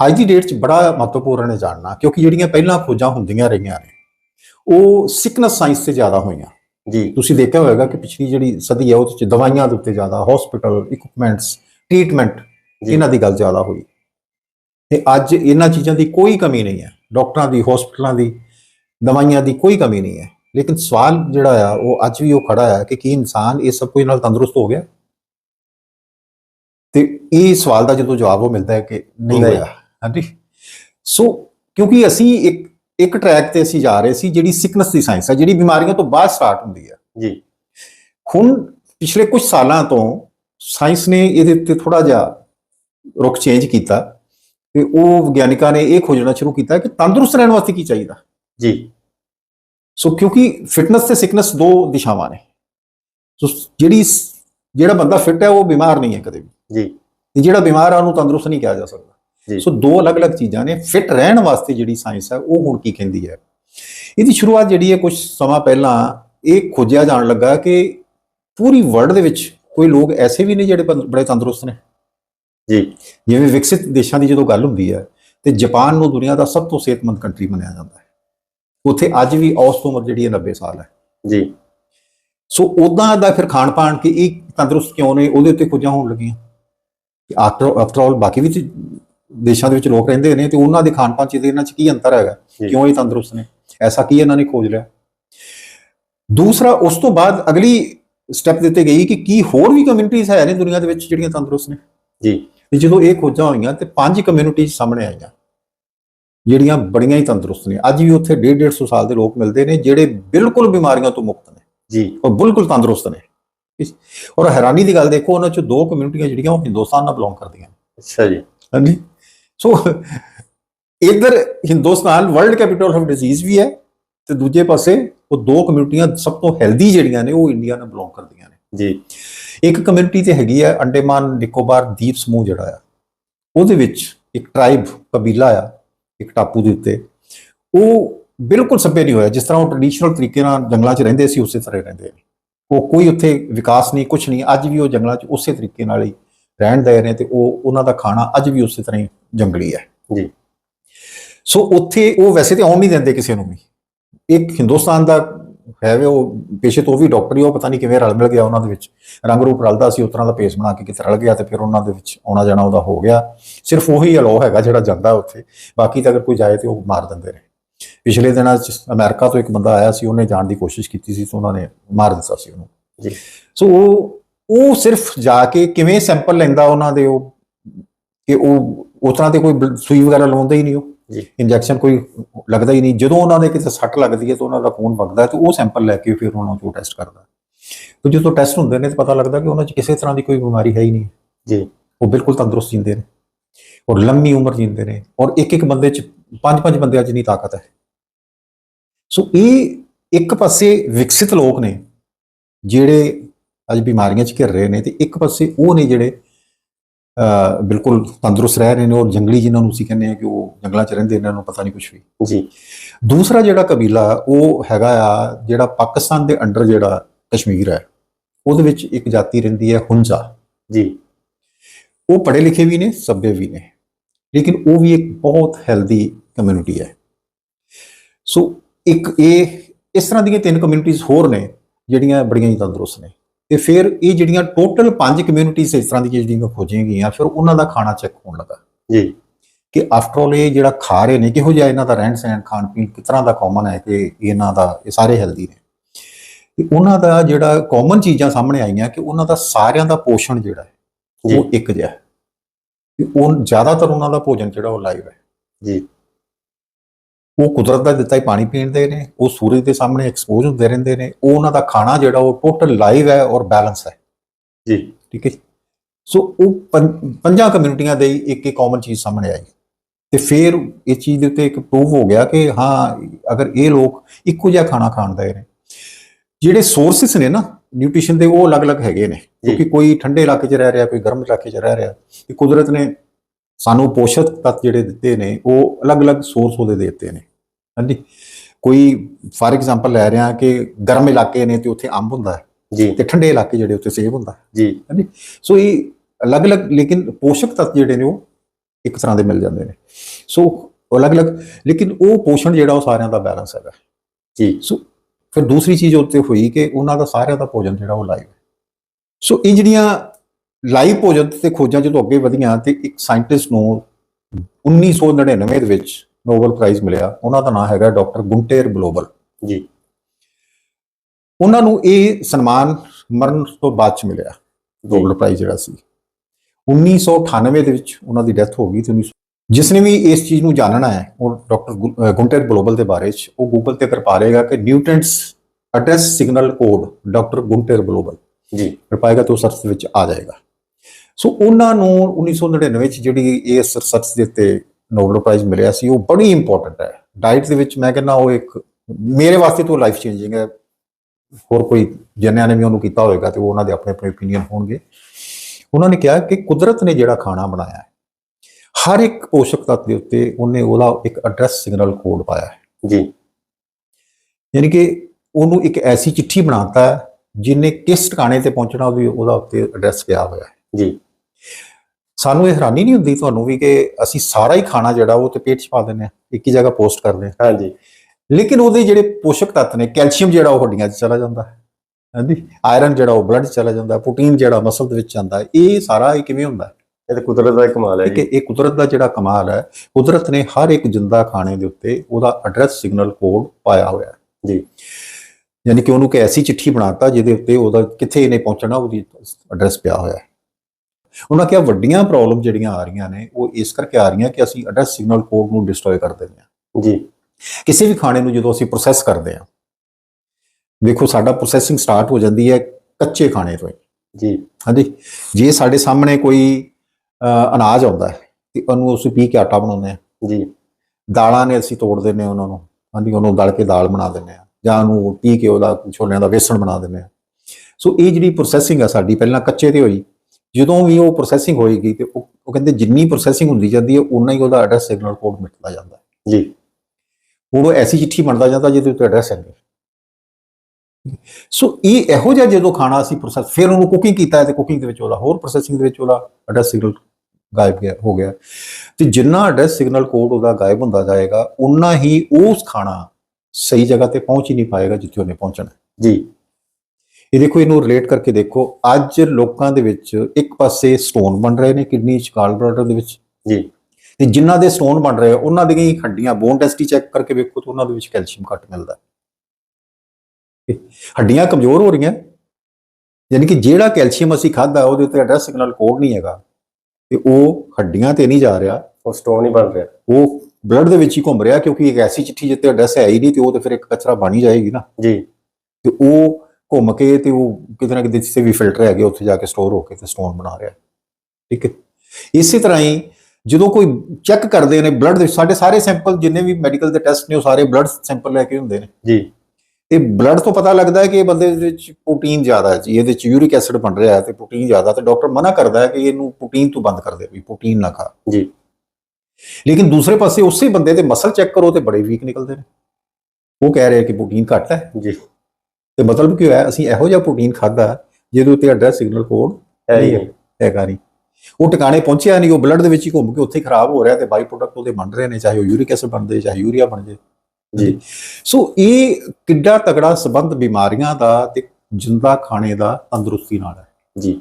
ਅੱਜ ਦੀ ਡੇਟ 'ਚ ਬੜਾ ਮਹੱਤਵਪੂਰਨ ਹੈ ਜਾਣਨਾ ਕਿਉਂਕਿ ਜਿਹੜੀਆਂ ਪਹਿਲਾਂ ਖੋਜਾਂ ਹੁੰਦੀਆਂ ਰਹੀਆਂ ਨੇ ਉਹ ਸਿਕਨਸ ਸਾਇੰਸ ਤੇ ਜ਼ਿਆਦਾ ਹੋਈਆਂ। ਜੀ। ਤੁਸੀਂ ਦੇਖਿਆ ਹੋਵੇਗਾ ਕਿ ਪਿਛਲੀ ਜਿਹੜੀ ਸਦੀ ਹੈ ਉਹਦੇ 'ਚ ਦਵਾਈਆਂ ਦੇ ਉੱਤੇ ਜ਼ਿਆਦਾ ਹਸਪੀਟਲ ਇਕਵਿਪਮੈਂਟਸ ਟ੍ਰੀਟਮੈਂਟ। ਇਹਨਾਂ ਦੀ ਗੱਲ ਜ਼ਿਆਦਾ ਹੋਈ। ਤੇ ਅੱਜ ਇਹਨਾਂ ਚੀਜ਼ਾਂ ਦੀ ਕੋਈ ਕਮੀ ਨਹੀਂ ਹੈ। ਡਾਕਟਰਾਂ ਦੀ ਹਸਪੀਟਲਾਂ ਦੀ ਦਵਾਈਆਂ ਦੀ ਕੋਈ ਕਮੀ ਨਹੀਂ ਹੈ। ਲੇਕਿਨ ਸਵਾਲ ਜਿਹੜਾ ਆ ਉਹ ਅੱਜ ਵੀ ਉਹ ਖੜਾ ਆ ਕਿ ਕੀ ਇਨਸਾਨ ਇਹ ਸਭ ਕੁਝ ਨਾਲ ਤੰਦਰੁਸਤ ਹੋ ਗਿਆ? ਤੇ ਇਹ ਸਵਾਲ ਦਾ ਜਦੋਂ ਜਵਾਬ ਉਹ ਮਿਲਦਾ ਹੈ ਕਿ ਨਹੀਂ। ਹੋਇਆ। ਹਾਂਜੀ। ਸੋ ਕਿਉਂਕਿ ਅਸੀਂ ਇੱਕ ਇੱਕ ਟਰੈਕ ਤੇ ਅਸੀਂ ਜਾ ਰਹੇ ਸੀ ਜਿਹੜੀ ਸਿਕਨੈਸ ਦੀ ਸਾਇੰਸ ਹੈ ਜਿਹੜੀ ਬਿਮਾਰੀਆਂ ਤੋਂ ਬਾਅਦ ਸਟਾਰਟ ਹੁੰਦੀ ਹੈ। ਜੀ। ਹੁਣ ਪਿਛਲੇ ਕੁਝ ਸਾਲਾਂ ਤੋਂ ਸਾਇੰਸ ਨੇ ਇਹਦੇ ਉੱਤੇ ਥੋੜਾ ਜਿਹਾ ਰੁਖ ਚੇਂਜ ਕੀਤਾ ਤੇ ਉਹ ਵਿਗਿਆਨਿਕਾਂ ਨੇ ਇਹ ਖੋਜਣਾ ਸ਼ੁਰੂ ਕੀਤਾ ਕਿ ਤੰਦਰੁਸਤ ਰਹਿਣ ਵਾਸਤੇ ਕੀ ਚਾਹੀਦਾ। ਜੀ। ਸੋ ਕਿਉਂਕਿ ਫਿਟਨੈਸ ਤੇ ਸਿਕਨੈਸ ਦੋ ਦਿਸ਼ਾਵਾਂ ਨੇ। ਸੋ ਜਿਹੜੀ ਜਿਹੜਾ ਬੰਦਾ ਫਿਟ ਹੈ ਉਹ ਬਿਮਾਰ ਨਹੀਂ ਹੈ ਕਦੇ ਵੀ। ਜੀ। ਤੇ ਜਿਹੜਾ ਬਿਮਾਰ ਆ ਉਹਨੂੰ ਤੰਦਰੁਸਤ ਨਹੀਂ ਕਿਹਾ ਜਾ ਸਕਦਾ। ਜੀ। ਸੋ ਦੋ ਅਲੱਗ-ਅਲੱਗ ਚੀਜ਼ਾਂ ਨੇ। ਫਿਟ ਰਹਿਣ ਵਾਸਤੇ ਜਿਹੜੀ ਸਾਇੰਸ ਹੈ ਉਹ ਹੁਣ ਕੀ ਕਹਿੰਦੀ ਹੈ? ਇਹਦੀ ਸ਼ੁਰੂਆਤ ਜਿਹੜੀ ਹੈ ਕੁਝ ਸਮਾਂ ਪਹਿਲਾਂ ਇਹ ਖੋਜਿਆ ਜਾਣ ਲੱਗਾ ਕਿ ਪੂਰੀ ਵਰਲਡ ਦੇ ਵਿੱਚ ਕੋਈ ਲੋਕ ਐਸੇ ਵੀ ਨੇ ਜਿਹੜੇ ਬੜੇ ਤੰਦਰੁਸਤ ਨੇ? ਜੀ। ਜਿਵੇਂ ਵਿਕਸਿਤ ਦੇਸ਼ਾਂ ਦੀ ਜਦੋਂ ਗੱਲ ਹੁੰਦੀ ਹੈ ਤੇ ਜਾਪਾਨ ਨੂੰ ਦੁਨੀਆ ਦਾ ਸਭ ਤੋਂ ਸਿਹਤਮੰਦ ਕੰਟਰੀ ਮੰਨਿਆ ਜਾਂਦਾ ਹੈ। ਉੱਥੇ ਅੱਜ ਵੀ ਔਸਤ ਉਮਰ ਜਿਹੜੀ ਹੈ 90 ਸਾਲ ਹੈ। ਜੀ। ਸੋ ਉਦਾਂ ਦਾ ਫਿਰ ਖਾਣ ਪਾਣ ਕਿ ਇਹ ਤੰਦਰੁਸਤ ਕਿਉਂ ਨੇ? ਉਹਦੇ ਉੱਤੇ ਖੋਜਾਂ ਹੋਣ ਲੱਗੀਆਂ। ਆਫਟਰ ਆਫਟਰ ਆਲ ਬਾਕੀ ਵੀ ਦੇਸ਼ਾਂ ਦੇ ਵਿੱਚ ਲੋਕ ਰਹਿੰਦੇ ਨੇ ਤੇ ਉਹਨਾਂ ਦੇ ਖਾਣ ਪਾਣ ਚ ਇਹਨਾਂ ਚ ਕੀ ਅੰਤਰ ਹੈਗਾ। ਕਿਉਂ ਇਹ ਤੰਦਰੁਸਤ ਨੇ? ਐਸਾ ਕੀ ਇਹਨਾਂ ਨੇ ਖੋਜ ਲਿਆ? ਦੂਸਰਾ ਉਸ ਤੋਂ ਬਾਅਦ ਅਗਲੀ ਸਟੈਪ ਦਿੱਤੇ ਗਈ ਕਿ ਕੀ ਹੋਰ ਵੀ ਕਮਿਊਨਿਟੀਆਂ ਹੈ ਨੇ ਦੁਨੀਆ ਦੇ ਵਿੱਚ ਜਿਹੜੀਆਂ ਤੰਦਰੁਸਤ ਨੇ? ਜੀ। ਤੇ ਜਦੋਂ ਇਹ ਖੋਜਾਂ ਹੋਈਆਂ ਤੇ ਪੰਜ ਕਮਿਊਨਿਟੀਜ਼ ਸਾਹਮਣੇ ਆਈਆਂ ਜਿਹੜੀਆਂ ਬੜੀਆਂ ਹੀ ਤੰਦਰੁਸਤ ਨੇ। ਅੱਜ ਵੀ ਉੱਥੇ 1.5 150 ਸਾਲ ਦੇ ਲੋਕ ਮਿਲਦੇ ਨੇ ਜਿਹੜੇ ਬਿਲਕੁਲ ਬਿਮਾਰੀਆਂ ਤੋਂ ਮੁਕਤ ਨੇ। ਜੀ। ਉਹ ਬਿਲਕੁਲ ਤੰਦਰੁਸਤ ਨੇ। ਔਰ ਹੈਰਾਨੀ ਦੀ ਗੱਲ ਦੇਖੋ ਉਹਨਾਂ ਚੋਂ ਦੋ ਕਮਿਊਨਿਟੀਆਂ ਜਿਹੜੀਆਂ ਉਹ ਹਿੰਦੁਸਤਾਨ ਨਾਲ ਬਿਲੋਂਗ ਕਰਦੀਆਂ। ਅੱਛਾ ਜੀ। ਹਾਂਜੀ। ਸੋ ਇਧਰ Hindustan world capital of disease ਵੀ ਹੈ ਤੇ ਦੂਜੇ ਪਾਸੇ ਉਹ ਦੋ ਕਮਿਊਨਿਟੀਆਂ ਸਭ ਤੋਂ ਹੈਲਦੀ ਜਿਹੜੀਆਂ ਨੇ ਉਹ ਇੰਡੀਆ ਨਾਲ ਬਿਲੋਂਗ ਕਰਦੀਆਂ ਨੇ। ਜੀ। ਇੱਕ ਕਮਿਊਨਿਟੀ ਤੇ ਹੈਗੀ ਹੈ ਅੰਡੇਮਾਨ ਨਿਕੋਬਾਰ ਦੀਪ ਸਮੂਹ ਜਿਹੜਾ ਆ ਉਹਦੇ ਵਿੱਚ ਇੱਕ ਟ੍ਰਾਈਬ ਕਬੀਲਾ ਆ ਇੱਕ ਟਾਪੂ ਦੇ ਉੱਤੇ। ਉਹ ਬਿਲਕੁਲ ਸੱਭਿਅ ਨਹੀਂ ਹੋਇਆ ਜਿਸ ਤਰ੍ਹਾਂ ਉਹ ਟ੍ਰੈਡੀਸ਼ਨਲ ਤਰੀਕੇ ਨਾਲ ਜੰਗਲਾਂ 'ਚ ਰਹਿੰਦੇ ਸੀ ਉਸੇ ਤਰ੍ਹਾਂ ਰਹਿੰਦੇ ਨੇ। ਉਹ ਕੋਈ ਉੱਥੇ ਵਿਕਾਸ ਨਹੀਂ ਕੁਝ ਨਹੀਂ ਅੱਜ ਵੀ ਉਹ ਜੰਗਲਾਂ 'ਚ ਉਸੇ ਤਰੀਕੇ ਨਾਲ ਹੀ ਰਹਿਣ ਦੇ ਨੇ ਤੇ ਉਹ ਉਹਨਾਂ ਦਾ ਖਾਣਾ ਅੱਜ ਵੀ ਉਸੇ ਤਰ੍ਹਾਂ ਹੀ ਜੰਗਲੀ ਹੈ। ਜੀ। ਸੋ ਉੱਥੇ ਉਹ ਵੈਸੇ ਤੇ ਆਉਣ ਨਹੀਂ ਦਿੰਦੇ ਕਿਸੇ ਨੂੰ ਵੀ। ਇੱਕ ਹਿੰਦੁਸਤਾਨ ਦਾ ਹੈ ਵੇ ਉਹ ਪੇਸ਼ੇ ਤੋਂ ਵੀ ਡਾਕਟਰ ਹੀ ਉਹ ਪਤਾ ਨਹੀਂ ਕਿਵੇਂ ਰਲ ਮਿਲ ਗਿਆ ਉਹਨਾਂ ਦੇ ਵਿੱਚ। ਰੰਗ ਰੂਪ ਰਲਦਾ ਸੀ ਉਸ ਤਰ੍ਹਾਂ ਦਾ ਪੇਸ ਬਣਾ ਕੇ ਕਿਤੇ ਰਲ ਗਿਆ ਤੇ ਫਿਰ ਉਹਨਾਂ ਦੇ ਵਿੱਚ ਆਉਣਾ ਜਾਣਾ ਉਹਦਾ ਹੋ ਗਿਆ। ਸਿਰਫ ਉਹੀ ਅਲੋ ਹੈਗਾ ਜਿਹੜਾ ਜਾਂਦਾ ਉੱਥੇ। ਬਾਕੀ ਤਾਂ ਅਗਰ ਕੋਈ ਜਾਏ ਤੇ ਉਹ ਮਾਰ ਦਿੰਦੇ ਨੇ। ਪਿਛਲੇ ਦਿਨਾਂ 'ਚ ਅਮਰੀਕਾ ਤੋਂ ਇੱਕ ਬੰਦਾ ਆਇਆ ਸੀ ਉਹਨੇ ਜਾਣ ਦੀ ਕੋਸ਼ਿਸ਼ ਕੀਤੀ ਸੀ ਤੇ ਉਹਨਾਂ ਨੇ ਮਾਰ ਦਿੱਤਾ ਸੀ ਉਹਨੂੰ। ਜੀ। ਸੋ ਉਹ ਉਹ ਸਿਰਫ ਜਾ ਕੇ ਕਿਵੇਂ ਸੈਂਪਲ ਲੈਂਦਾ ਉਹਨਾਂ ਦੇ ਉਹ ਕਿ ਉਹ ਉਸ ਤਰ੍ਹਾਂ ਤੇ ਕੋਈ ਸੂਈ ਵਗੈਰਾ ਲਾਉਂਦਾ ਹੀ ਨਹੀਂ ਉਹ। ਜੀ। ਇੰਜੈਕਸ਼ਨ ਕੋਈ ਲੱਗਦਾ ਹੀ ਨਹੀਂ। ਜਦੋਂ ਉਹਨਾਂ ਦੇ ਕਿਤੇ ਸੱਟ ਲੱਗਦੀ ਹੈ ਤਾਂ ਉਹਨਾਂ ਦਾ ਖੂਨ ਵਗਦਾ ਤੇ ਉਹ ਸੈਂਪਲ ਲੈ ਕੇ ਫਿਰ ਉਹਨਾਂ ਨੂੰ ਟੈਸਟ ਕਰਦਾ ਤੇ ਜਦੋਂ ਟੈਸਟ ਹੁੰਦੇ ਨੇ ਤਾਂ ਪਤਾ ਲੱਗਦਾ ਕਿ ਉਹਨਾਂ 'ਚ ਕਿਸੇ ਤਰ੍ਹਾਂ ਦੀ ਕੋਈ ਬਿਮਾਰੀ ਹੈ ਹੀ ਨਹੀਂ। ਜੀ। ਉਹ ਬਿਲਕੁਲ ਤੰਦਰੁਸਤ ਜਿੰਦੇ ਨੇ। ਔਰ ਲੰਮੀ ਉਮਰ ਜਿੰਦੇ ਨੇ ਔਰ ਇੱਕ ਇੱਕ ਬੰਦੇ 'ਚ ਪੰਜ ਪੰਜ ਬੰਦਿਆਂ 'ਚ ਨਹੀਂ ਤਾਕਤ ਹੈ। ਸੋ ਇਹ ਇੱਕ ਪਾਸੇ ਵਿਕਸਿਤ ਲੋਕ ਨੇ ਜਿਹੜੇ ਅੱਜ ਬਿਮਾਰੀਆਂ 'ਚ ਘਿਰ ਰਹੇ ਨੇ ਤੇ ਇੱਕ ਪਾਸੇ ਉਹ ਨੇ ਜਿਹੜੇ ਬਿਲਕੁਲ ਤੰਦਰੁਸਤ ਰਹਿ ਰਹੇ ਨੇ ਔਰ ਜੰਗਲੀ ਜਿਨ੍ਹਾਂ ਨੂੰ ਅਸੀਂ ਕਹਿੰਦੇ ਆ ਕਿ ਉਹ ਜੰਗਲਾਂ 'ਚ ਰਹਿੰਦੇ ਇਹਨਾਂ ਨੂੰ ਪਤਾ ਨਹੀਂ ਕੁਝ ਵੀ। ਜੀ। ਦੂਸਰਾ ਜਿਹੜਾ ਕਬੀਲਾ ਉਹ ਹੈਗਾ ਆ ਜਿਹੜਾ ਪਾਕਿਸਤਾਨ ਦੇ ਅੰਡਰ ਜਿਹੜਾ ਕਸ਼ਮੀਰ ਹੈ ਉਹਦੇ ਵਿੱਚ ਇੱਕ ਜਾਤੀ ਰਹਿੰਦੀ ਹੈ ਹੁੰਜਾ ਜੀ। ਉਹ ਪੜ੍ਹੇ ਲਿਖੇ ਵੀ ਨੇ ਸੱਭਿਅ ਵੀ ਨੇ। ਲੇਕਿਨ ਉਹ ਵੀ ਇੱਕ ਬਹੁਤ ਹੈਲਦੀ ਕਮਿਊਨਿਟੀ ਹੈ। ਸੋ ਇੱਕ ਇਹ ਇਸ ਤਰ੍ਹਾਂ ਦੀਆਂ ਤਿੰਨ ਕਮਿਊਨਿਟੀਆਂ ਹੋਰ ਨੇ ਜਿਹੜੀਆਂ ਬੜੀਆਂ ਹੀ ਤੰਦਰੁਸਤ ਨੇ। ਤੇ ਫਿਰ ਇਹ ਜਿਹੜੀਆਂ ਟੋਟਲ ਪੰਜ ਕਮਿਊਨਿਟੀਆਂ ਇਸ ਤਰ੍ਹਾਂ ਦੀਆਂ ਜਿਹੜੀਆਂ ਖੋਜੀਆਂ ਗਈਆਂ ਫਿਰ ਉਹਨਾਂ ਦਾ ਖਾਣਾ ਚੈੱਕ ਹੋਣ ਲੱਗਾ। ਜੀ। ਕਿ ਆਫਟਰ ਆਲ ਇਹ ਜਿਹੜਾ ਖਾ ਰਹੇ ਨੇ ਕਿਹੋ ਜਿਹਾ ਇਹਨਾਂ ਦਾ ਰਹਿਣ ਸਹਿਣ ਖਾਣ ਪੀਣ ਕਿਸ ਤਰ੍ਹਾਂ ਦਾ ਕਾਮਨ ਹੈ ਕਿ ਇਹਨਾਂ ਦਾ ਇਹ ਸਾਰੇ ਹੈਲਦੀ ਨੇ। ਤੇ ਉਹਨਾਂ ਦਾ ਜਿਹੜਾ ਕਾਮਨ ਚੀਜ਼ਾਂ ਸਾਹਮਣੇ ਆਈਆਂ ਕਿ ਉਹਨਾਂ ਦਾ ਸਾਰਿਆਂ ਦਾ ਪੋਸ਼ਣ ਜਿਹੜਾ ਹੈ। ਉਹ ਇੱਕ ਜਿਹਾ ਹੈ। ਤੇ ਉਹ ਜ਼ਿਆਦਾਤਰ ਉਹਨਾਂ ਦਾ ਭੋਜਨ ਜਿਹੜਾ ਉਹ ਲਾਈਵ ਹੈ। ਜੀ। ਉਹ ਕੁਦਰਤ ਦਾ ਦਿੱਤਾ ਹੀ ਪਾਣੀ ਪੀਂਦੇ ਨੇ ਉਹ ਸੂਰਜ ਦੇ ਸਾਹਮਣੇ ਐਕਸਪੋਜ਼ ਹੁੰਦੇ ਰਹਿੰਦੇ ਨੇ ਉਹ ਉਹਨਾਂ ਦਾ ਖਾਣਾ ਜਿਹੜਾ ਉਹ ਟੋਟਲ ਲਾਈਵ ਹੈ ਔਰ ਬੈਲੈਂਸ ਹੈ। ਜੀ। ਠੀਕ ਹੈ? ਸੋ ਉਹ ਪੰਜਾਂ ਕਮਿਊਨਿਟੀਆਂ ਦੇ ਇੱਕ ਇੱਕ ਕਾਮਨ ਚੀਜ਼ ਸਾਹਮਣੇ ਆਈ। ਤੇ ਫਿਰ ਇਸ ਚੀਜ਼ ਦੇ ਉੱਤੇ ਇੱਕ ਪ੍ਰੂਵ ਹੋ ਗਿਆ ਕਿ ਹਾਂ ਅਗਰ ਇਹ ਲੋਕ ਇੱਕੋ ਜਿਹਾ ਖਾਣਾ ਖਾਂਦੇ ਨੇ ਜਿਹੜੇ ਸੋਰਸਸ ਨੇ ਨਾ ਨਿਊਟ੍ਰੀਸ਼ਨ ਦੇ ਉਹ ਅਲੱਗ-ਅਲੱਗ ਹੈਗੇ ਨੇ ਕਿਉਂਕਿ ਕੋਈ ਠੰਡੇ ਇਲਾਕੇ 'ਚ ਰਹਿ ਰਿਹਾ ਕੋਈ ਗਰਮ ਇਲਾਕੇ 'ਚ ਰਹਿ ਰਿਹਾ ਤੇ ਕੁਦਰਤ ਨੇ ਸਾਨੂੰ ਪੋਸ਼ਕ ਤੱਤ ਜਿਹੜੇ ਦਿੱਤੇ ਨੇ ਉਹ ਅਲੱਗ-ਅਲੱਗ ਸੋਰਸ ਉਹਦੇ ਦੇ ਦਿੱਤੇ ਨੇ। ਹਾਂਜੀ? ਕੋਈ ਫਾਰ ਐਗਜ਼ਾਮਪਲ ਲੈ ਰਿਹਾ ਕਿ ਗਰਮ ਇਲਾਕੇ ਨੇ ਤੇ ਉੱਥੇ ਅੰਬ ਹੁੰਦਾ ਹੈ ਜੀ। ਤੇ ਠੰਡੇ ਇਲਾਕੇ ਜਿਹੜੇ ਉੱਤੇ ਸੇਬ ਹੁੰਦਾ ਜੀ। ਸੋ ਇਹ ਅਲੱਗ-ਅਲੱਗ ਲੇਕਿਨ ਪੋਸ਼ਕ ਤੱਤ ਜਿਹੜੇ ਨੇ ਉਹ ਇੱਕ ਤਰ੍ਹਾਂ ਦੇ ਮਿਲ ਜਾਂਦੇ ਨੇ। ਸੋ ਅਲੱਗ-ਅਲੱਗ ਲੇਕਿਨ ਉਹ ਪੋਸ਼ਣ ਜਿਹੜਾ ਉਹ ਸਾਰਿਆਂ ਦਾ ਬੈਲੈਂਸ ਹੈਗਾ। ਜੀ। ਸੋ ਫਿਰ ਦੂਸਰੀ ਚੀਜ਼ ਉੱਤੇ ਹੋਈ ਕਿ ਉਹਨਾਂ ਦਾ ਸਾਰਿਆਂ ਦਾ ਭੋਜਨ ਜਿਹੜਾ ਉਹ ਲਾਈਵ ਹੈ। ਸੋ ਇਹ ਜਿਹੜੀਆਂ ਲਾਈਵ ਭੋਜਨ ਤੇ ਖੋਜਾਂ ਜਦੋਂ ਅੱਗੇ ਵਧੀਆਂ ਤੇ ਇੱਕ ਸਾਇੰਟਿਸਟ ਨੂੰ 1999 ਦੇ ਵਿੱਚ ਨੋਬਲ ਪ੍ਰਾਈਜ਼ ਮਿਲਿਆ। ਉਹਨਾਂ ਦਾ ਨਾਮ ਹੈਗਾ ਡਾਕਟਰ ਗੁੰਟੇਰ ਗਲੋਬਲ ਜੀ। ਉਹਨਾਂ ਨੂੰ ਇਹ ਸਨਮਾਨ ਮਰਨ ਤੋਂ ਬਾਅਦ ਚ ਮਿਲਿਆ। ਨੋਬਲ ਪ੍ਰਾਈਜ਼ ਜਿਹੜਾ ਸੀ। 1998 ਦੇ ਵਿੱਚ ਉਹਨਾਂ ਦੀ ਡੈਥ ਹੋ ਗਈ ਤੇ 1900 ਜਿਸ ਨੇ ਵੀ ਇਸ ਚੀਜ਼ ਨੂੰ ਜਾਣਨਾ ਹੈ ਉਹ ਡਾਕਟਰ ਗੁੰਟਰ ਗਲੋਬਲ ਦੇ ਬਾਰੇ ਚ ਉਹ ਗੂਗਲ ਤੇ ਕਰ ਪਾ ਲੇਗਾ ਕਿ Newton's address signal code doctor Gunter Blobel ji. ਕਰ ਪਾਏਗਾ ਤਾਂ ਉਹ ਸਰਚ ਵਿੱਚ ਆ ਜਾਏਗਾ। ਸੋ ਉਹਨਾਂ ਨੂੰ 1999 ਚ ਜਿਹੜੀ ਇਸ ਰਿਸਰਚ ਦੇ ਉੱਤੇ ਨੋਬਲ ਪ੍ਰਾਈਜ਼ ਮਿਲਿਆ ਸੀ ਉਹ ਬੜੀ ਇੰਪੋਰਟੈਂਟ ਹੈ। ਡਾਈਟ ਦੇ ਵਿੱਚ ਮੈਂ ਕਹਿੰਦਾ ਉਹ ਇੱਕ ਮੇਰੇ ਵਾਸਤੇ ਤਾਂ ਲਾਈਫ ਚੇਂਜਿੰਗ ਹੈ। ਹੋਰ ਕੋਈ ਜਨਿਆਂ ਨੇ ਵੀ ਉਹਨੂੰ ਕੀਤਾ ਹੋਵੇਗਾ ਤੇ ਉਹ ਉਹਨਾਂ ਦੇ ਆਪਣੇ ਆਪਣੇ ਓਪੀਨੀਅਨ ਹੋਣਗੇ। ਉਹਨਾਂ ਨੇ ਕਿਹਾ ਕਿ ਕੁਦਰਤ ਨੇ ਜਿਹੜਾ ਖਾਣਾ ਬਣਾਇਆ ਹੈ ਹਰ ਇੱਕ ਪੋਸ਼ਕ ਤੱਤ ਦੇ ਉੱਤੇ ਉਹਨੇ ਉਹਦਾ ਇੱਕ ਐਡਰੈਸ ਸਿਗਨਲ ਕੋਡ ਪਾਇਆ ਹੈ। ਜੀ। ਯਾਨੀ ਕਿ ਉਹਨੂੰ ਇੱਕ ਐਸੀ ਚਿੱਠੀ ਬਣਾਤਾ ਹੈ ਜਿਹਨੇ ਕਿਸ ਟਿਕਾਣੇ ਤੇ ਪਹੁੰਚਣਾ ਉਹਦੀ ਉਹਦਾ ਉੱਤੇ ਐਡਰੈਸ ਪਿਆ ਹੋਇਆ ਹੈ। ਜੀ। ਸਾਨੂੰ ਇਹ ਹੈਰਾਨੀ ਨਹੀਂ ਹੁੰਦੀ ਤੁਹਾਨੂੰ ਵੀ ਕਿ ਅਸੀਂ ਸਾਰਾ ਹੀ ਖਾਣਾ ਜਿਹੜਾ ਉਹ ਤੇ ਪੇਟ 'ਚ ਪਾ ਦਿੰਦੇ ਆ ਇੱਕ ਹੀ ਜਗ੍ਹਾ ਪੋਸਟ ਕਰਦੇ ਆ ਹਾਂਜੀ। ਲੇਕਿਨ ਉਹਦੇ ਜਿਹੜੇ ਪੋਸ਼ਕ ਤੱਤ ਨੇ ਕੈਲਸ਼ੀਅਮ ਜਿਹੜਾ ਉਹ ਹੱਡੀਆਂ 'ਚ ਚਲਾ ਜਾਂਦਾ ਹੈ। ਹਾਂਜੀ? ਆਇਰਨ ਜਿਹੜਾ ਉਹ ਬਲੱਡ 'ਚ ਚਲਾ ਜਾਂਦਾ ਹੈ ਪ੍ਰੋਟੀਨ ਜਿਹੜਾ ਮਸਲ ਦੇ ਵਿੱਚ ਜਾਂਦਾ ਹੈ ਇਹ ਸਾਰਾ ਇਹ ਕਿਵੇਂ ਹੁੰਦਾ ਇਹ ਤਾਂ ਕੁਦਰਤ ਦਾ ਕਮਾਲ ਹੈ ਕਿ ਜੀ। ਇਹ ਕੁਦਰਤ ਦਾ ਜਿਹੜਾ ਕਮਾਲ ਹੈ ਕੁਦਰਤ ਨੇ ਹਰ ਇੱਕ ਜਿੰਦਾ ਖਾਣੇ ਦੇ ਉੱਤੇ ਉਹਦਾ ਐਡਰੈਸ ਸਿਗਨਲ ਕੋਡ ਪਾਇਆ ਹੋਇਆ ਹੈ। ਜੀ। ਯਾਨੀ ਕਿ ਉਹਨੂੰ ਕਿ ਐਸੀ ਚਿੱਠੀ ਬਣਾਤਾ ਜਿਹਦੇ ਉੱਤੇ ਉਹਦਾ ਕਿੱਥੇ ਇਹਨੇ ਪਹੁੰਚਣਾ ਉਹਦੀ ਐਡਰੈਸ ਪਿਆ ਹੋਇਆ ਹੈ। ਉਹਨਾਂ ਕਿਹਾ ਵੱਡੀਆਂ ਪ੍ਰੋਬਲਮ ਜਿਹੜੀਆਂ ਆ ਰਹੀਆਂ ਨੇ ਉਹ ਇਸ ਕਰਕੇ ਆ ਰਹੀਆਂ ਕਿ ਅਸੀਂ ਐਡਰੈਸ ਸਿਗਨਲ ਕੋਡ ਨੂੰ ਡਿਸਟਰੋਏ ਕਰ ਦਿੰਦੇ ਹਾਂ। ਜੀ। ਕਿਸੇ ਵੀ ਖਾਣੇ ਨੂੰ ਜਦੋਂ ਅਸੀਂ ਪ੍ਰੋਸੈਸ ਕਰਦੇ ਹਾਂ ਦੇਖੋ ਸਾਡਾ ਪ੍ਰੋਸੈਸਿੰਗ ਸਟਾਰਟ ਹੋ ਜਾਂਦੀ ਹੈ ਕੱਚੇ ਖਾਣੇ ਤੋਂ ਜੀ। ਹਾਂਜੀ। ਜੇ ਸਾਡੇ ਸਾਹਮਣੇ ਕੋਈ ਅਨਾਜ ਆਉਂਦਾ ਹੈ ਤੇ ਉਹਨੂੰ ਅਸੀਂ ਪੀ ਕੇ ਆਟਾ ਬਣਾਉਂਦੇ ਹਾਂ। ਜੀ। ਦਾਲਾਂ ਨੇ ਅਸੀਂ ਤੋੜ ਦਿੰਦੇ ਹਾਂ ਉਹਨਾਂ ਨੂੰ। ਹਾਂਜੀ ਉਹਨੂੰ ਦਲ ਕੇ ਦਾਲ ਬਣਾ ਦਿੰਦੇ ਆ ਜਾਂ ਉਹਨੂੰ ਪੀ ਕੇ ਉਹਦਾ ਛੋਲਿਆਂ ਦਾ ਵੇਸਣ ਬਣਾ ਦਿੰਦੇ ਆ ਸੋ ਇਹ ਜਿਹੜੀ ਪ੍ਰੋਸੈਸਿੰਗ ਆ ਸਾਡੀ ਪਹਿਲਾਂ ਕੱਚੇ ਤੇ ਹੋਈ। ਜਦੋਂ ਵੀ ਉਹ ਪ੍ਰੋਸੈਸਿੰਗ ਹੋਏਗੀ ਤੇ ਉਹ ਕਹਿੰਦੇ ਜਿੰਨੀ ਪ੍ਰੋਸੈਸਿੰਗ ਹੁੰਦੀ ਜਾਂਦੀ ਹੈ ਉਨਾ ਹੀ ਉਹਦਾ ਐਡਰੈਸ ਸਿਗਨਲ ਕੋਡ ਮਿਟਦਾ ਜਾਂਦਾ ਜੀ। ਹੁਣ ਉਹ ਐਸੀ ਚਿੱਠੀ ਬਣਦਾ ਜਾਂਦਾ ਜਿਹਦੇ ਉੱਤੇ ਐਡਰੈਸ ਹੈ ਸੋ ਇਹ ਇਹੋ ਜਿਹਾ ਜਦੋਂ ਖਾਣਾ ਅਸੀਂ ਪ੍ਰੋਸੈਸ ਫਿਰ ਉਹਨੂੰ ਕੁਕਿੰਗ ਕੀਤਾ ਤੇ ਕੁਕਿੰਗ ਦੇ ਵਿੱਚ ਉਹਦਾ ਹੋਰ ਪ੍ਰੋਸੈਸਿੰਗ ਦੇ ਵਿੱਚ ਉਹਦਾ ਐਡਰੈਸ ਸਿਗਨਲ ਗਾਇਬ ਗਿਆ ਹੋ ਗਿਆ। ਤੇ ਜਿੰਨਾ ਐਡਰੈਸ ਸਿਗਨਲ ਕੋਡ ਉਹਦਾ ਗਾਇਬ ਹੁੰਦਾ ਜਾਏਗਾ ਉਨਾ ਹੀ ਉਸ ਖਾਣਾ ਸਹੀ ਜਗ੍ਹਾ ਤੇ ਪਹੁੰਚ ਹੀ ਨਹੀਂ ਪਾਏਗਾ ਜਿੱਥੇ ਉਹਨੇ ਪਹੁੰਚਣਾ। ਜੀ। ਇਹ ਦੇਖੋ ਇਹਨੂੰ ਰਿਲੇਟ ਕਰਕੇ ਦੇਖੋ ਅੱਜ ਲੋਕਾਂ ਦੇ ਵਿੱਚ ਇੱਕ ਪਾਸੇ ਸਟੋਨ ਬਣ ਰਹੇ ਨੇ ਕਿਡਨੀ ਚ ਕਾਲ ਬਲੱਡਰ ਦੇ ਵਿੱਚ। ਜੀ। ਤੇ ਜਿਨ੍ਹਾਂ ਦੇ ਸਟੋਨ ਬਣ ਰਹੇ ਉਹਨਾਂ ਦੀਆਂ ਹੀ ਹੱਡੀਆਂ ਬੋਨ ਡੈਂਸਿਟੀ ਚੈੱਕ ਕਰਕੇ ਵੇਖੋ ਤਾਂ ਉਹਨਾਂ ਦੇ ਵਿੱਚ ਕੈਲਸ਼ੀਅਮ ਘੱਟ ਮਿਲਦਾ। ਹੱਡੀਆਂ ਕਮਜ਼ੋਰ ਹੋ ਰਹੀਆਂ। ਯਾਨੀ ਕਿ ਜਿਹੜਾ ਕੈਲਸ਼ੀਅਮ ਅਸੀਂ ਖਾਦਾ ਉਹਦੇ ਉੱਤੇ ਐਡਰੈਸ ਸਿਗਨਲ ਕੋਡ ਨਹੀਂ ਹੈਗਾ। ਤੇ ਉਹ ਹੱਡੀਆਂ ਤੇ ਨਹੀਂ ਜਾ ਰਿਹਾ। ਉਹ ਸਟੋਨ ਹੀ ਬਣ ਰਿਹਾ। ਉਹ ਬਲੱਡ ਦੇ ਵਿੱਚ ਹੀ ਘੁੰਮ ਰਿਹਾ ਕਿਉਂਕਿ ਇੱਕ ਐਸੀ ਚਿੱਠੀ ਜਿੱਤੇ ਐਡਰੈਸ ਹੈ ਹੀ ਨਹੀਂ ਤੇ ਉਹ ਤੇ ਫਿਰ ਇੱਕ ਕਚਰਾ ਬਣ ਹੀ ਜਾਏਗੀ ਨਾ। ਜੀ। ਤੇ ਉਹ ਘੁੰਮ ਕੇ ਤੇ ਉਹ ਕਿਤੇ ਨਾ ਕਿਤੇ ਜਿੱਥੇ ਵੀ ਫਿਲਟਰ ਹੈਗੇ ਉੱਥੇ ਜਾ ਕੇ ਸਟੋਰ ਹੋ ਕੇ ਤੇ ਸਟੋਨ ਬਣਾ ਰਿਹਾ। ਠੀਕ ਹੈ। ਇਸੇ ਤਰ੍ਹਾਂ ਹੀ ਜਦੋਂ ਕੋਈ ਚੈੱਕ ਕਰਦੇ ਨੇ ਬਲੱਡ ਦੇ ਸਾਡੇ ਸਾਰੇ ਸੈਂਪਲ ਜਿੰਨੇ ਵੀ ਮੈਡੀਕਲ ਦੇ ਟੈਸਟ ਨੇ ਉਹ ਸਾਰੇ ਬਲੱਡ ਸੈਂਪਲ ਲੈ ਕੇ ਹੁੰਦੇ ਨੇ। ਜੀ। ਤੇ ਬਲੱਡ ਤੋਂ ਪਤਾ ਲੱਗਦਾ ਹੈ ਕਿ ਇਹ ਬੰਦੇ ਦੇ ਵਿੱਚ ਪ੍ਰੋਟੀਨ ਜ਼ਿਆਦਾ ਹੈ ਜੀ ਇਹਦੇ ਵਿੱਚ ਯੂਰਿਕ ਐਸਿਡ ਬਣ ਰਿਹਾ ਹੈ ਤੇ ਪ੍ਰੋਟੀਨ ਜ਼ਿਆਦਾ ਤੇ ਡਾਕਟਰ ਮਨਾ ਕਰਦਾ ਹੈ ਕਿ ਇਹਨੂੰ ਪ੍ਰੋਟੀਨ ਤੋਂ ਬੰਦ ਕਰ ਦੇ ਵੀ ਪ੍ਰੋਟੀਨ ਨਾ ਖਾ। ਜੀ। ਲੇਕਿਨ ਦੂਸਰੇ ਪਾਸੇ ਉਸੇ ਬੰਦੇ ਦੇ ਮਸਲ ਚੈੱਕ ਕਰੋ ਤੇ ਬੜੇ ਵੀਕ ਨਿਕਲਦੇ ਨੇ। ਉਹ ਕਹਿ ਰਹੇ ਕਿ ਪ੍ਰੋਟੀਨ ਘੱਟ ਹੈ। ਜੀ। ਤੇ ਮਤਲਬ ਕੀ ਹੋਇਆ ਅਸੀਂ ਇਹੋ ਜਿਹਾ ਪ੍ਰੋਟੀਨ ਖਾਦਾ ਜਿਹਦੇ ਉੱਤੇ ਐਡਰੈਸ ਸਿਗਨਲ ਕੋਡ ਹੈ ਹੀ। ਹੈਗਾ ਨਹੀਂ। ਉਹ ਟਿਕਾਣੇ ਪਹੁੰਚਿਆ ਨਹੀਂ ਉਹ ਬਲੱਡ ਦੇ ਵਿੱਚ ਹੀ ਘੁੰਮ ਕੇ ਉੱਥੇ ਖਰਾਬ ਹੋ ਰਿਹਾ ਤੇ ਬਾਈ ਪ੍ਰੋਡਕਟ ਉਹਦੇ ਬਣ ਰਹੇ ਨੇ ਚਾਹੇ ਉਹ ਯੂਰਿਕ ਐਸਿਡ ਬਣਦੇ ਚਾਹੇ ਯੂਰੀਆ ਬਣ ਜੇ। ਜੀ। ਸੋ ਇਹ ਕਿੱਡਾ ਤਗੜਾ ਸਬੰਧ ਬਿਮਾਰੀਆਂ ਦਾ ਤੇ ਜਿੰਦਾ ਖਾਣੇ ਦਾ ਤੰਦਰੁਸਤੀ ਨਾਲ ਹੈ। ਜੀ।